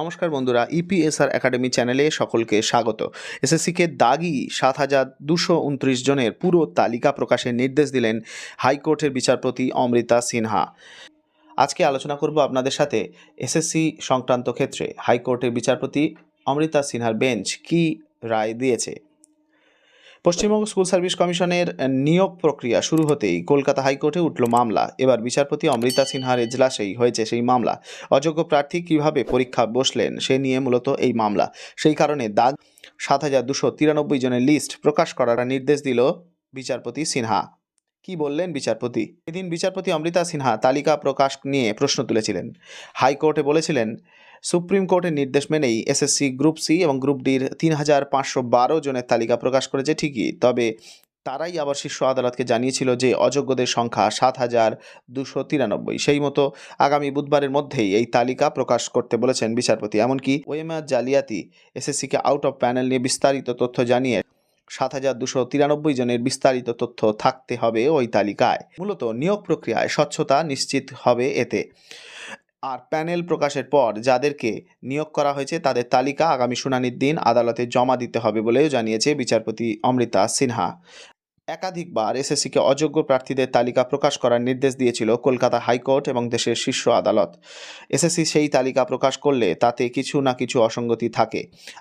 নমস্কার বন্ধুরা E EPSR academy চ্যানেলে সকলকে স্বাগত। এসএসসিকে দাগি সাত হাজার দুশো উনত্রিশ জনের পুরো তালিকা প্রকাশের নির্দেশ দিলেন হাইকোর্টের বিচারপতি অমৃতা সিনহা। আজকে আলোচনা করব আপনাদের সাথে এসএসসি সংক্রান্ত ক্ষেত্রে হাইকোর্টের বিচারপতি অমৃতা সিনহার বেঞ্চ কি রায় দিয়েছে। পশ্চিমবঙ্গ স্কুল সার্ভিস কমিশনের নিয়োগ প্রক্রিয়া শুরু হতেই কলকাতা হাইকোর্টে উঠল মামলা। এবার বিচারপতি অমৃতা সিনহার এজলাসেই হয়েছে সেই মামলা। অযোগ্য প্রার্থী কীভাবে পরীক্ষা বসলেন সে নিয়ে মূলত এই মামলা। সেই কারণে দাগ, সাত হাজার দুশো তিরানব্বই জনের লিস্ট প্রকাশ করার নির্দেশ দিল বিচারপতি সিনহা। কি বললেন বিচারপতি? এদিন বিচারপতি অমৃতা সিনহা তালিকা প্রকাশ নিয়ে প্রশ্ন তুলেছিলেন। হাইকোর্টে বলেছিলেন, সুপ্রিম কোর্টের নির্দেশ মেনেই এসএসসি গ্রুপ সি এবং গ্রুপ ডির তিন হাজার পাঁচশো বারো জনের তালিকা প্রকাশ করেছে ঠিকই, তবে তারাই আবার শীর্ষ আদালতকে জানিয়েছিল যে অযোগ্যদের সংখ্যা সাত হাজার দুশো তিরানব্বই। সেই মতো আগামী বুধবারের মধ্যেই এই তালিকা প্রকাশ করতে বলেছেন বিচারপতি। এমনকি ওয়েমার জালিয়াতি এসএসসিকে আউট অফ প্যানেল নিয়ে বিস্তারিত তথ্য জানিয়ে সাত হাজার দুশো তিরানব্বই জনের বিস্তারিত তথ্য থাকতে হবে ওই তালিকায়। মূলত নিয়োগ প্রক্রিয়ায় স্বচ্ছতা নিশ্চিত হবে এতে। আর প্যানেল প্রকাশের পর যাদেরকে নিয়োগ করা হয়েছে তাদের তালিকা আগামী শুনানির দিন আদালতে জমা দিতে হবে বলেও জানিয়েছে বিচারপতি অমৃতা সিনহা। একাধিকবার এসএসসিকে অযোগ্য প্রার্থীদের তালিকা প্রকাশ করার নির্দেশ দিয়েছিল কলকাতা হাইকোর্ট এবং দেশের শীর্ষ আদালত। এসএসসি সেই তালিকা প্রকাশ করলে তাতে কিছু না কিছু অসঙ্গতি থাকে।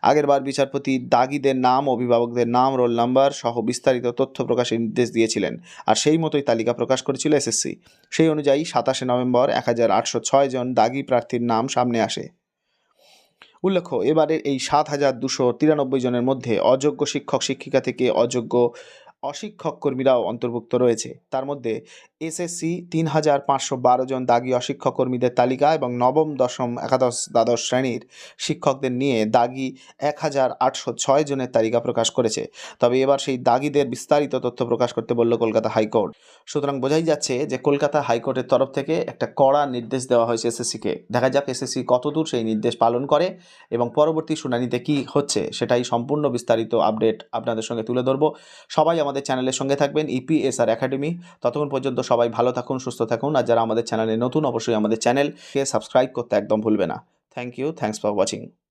আগেরবার বিচারপতি দাগিদের নাম, অভিভাবকদের নাম, রোল নাম্বার সহ বিস্তারিত তথ্য প্রকাশের নির্দেশ দিয়েছিলেন আর সেই মতোই তালিকা প্রকাশ করেছিল এসএসসি। সেই অনুযায়ী সাতাশে নভেম্বর এক হাজার আটশো ছয় জন দাগি প্রার্থীর নাম সামনে আসে। উল্লেখ্য, এবারের এই সাত হাজার দুশো তিরানব্বই জনের মধ্যে অযোগ্য শিক্ষক শিক্ষিকা থেকে অযোগ্য অশিক্ষক কর্মীরাও অন্তর্ভুক্ত রয়েছে। তার মধ্যে এসএসসি তিন হাজার পাঁচশো বারো জন দাগি অশিক্ষক কর্মীদের তালিকা এবং নবম, দশম, একাদশ, দ্বাদশ শ্রেণির শিক্ষকদের নিয়ে দাগি এক হাজার আটশো ছয় জনের তালিকা প্রকাশ করেছে। তবে এবার সেই দাগিদের বিস্তারিত তথ্য প্রকাশ করতে বলল কলকাতা হাইকোর্ট। সুতরাং বোঝাই যাচ্ছে যে কলকাতা হাইকোর্টের তরফ থেকে একটা কড়া নির্দেশ দেওয়া হয়েছে এসএসসিকে। দেখা যাক এসএসসি কতদূর সেই নির্দেশ পালন করে এবং পরবর্তী শুনানিতে কি হচ্ছে, সেটাই সম্পূর্ণ বিস্তারিত আপডেট আপনাদের সঙ্গে তুলে ধরবো। সবাই আমাদের চ্যানেলের সঙ্গে থাকবেন E ইপিএসআর একাডেমি ততক্ষণ পর্যন্ত সবাই ভালো থাকুন, সুস্থ থাকুন। আর যারা আমাদের চ্যানেলে নতুন, অবশ্যই আমাদের চ্যানেলকে সাবস্ক্রাইব করতে একদম ভুলবে না। Thank you thanks for watching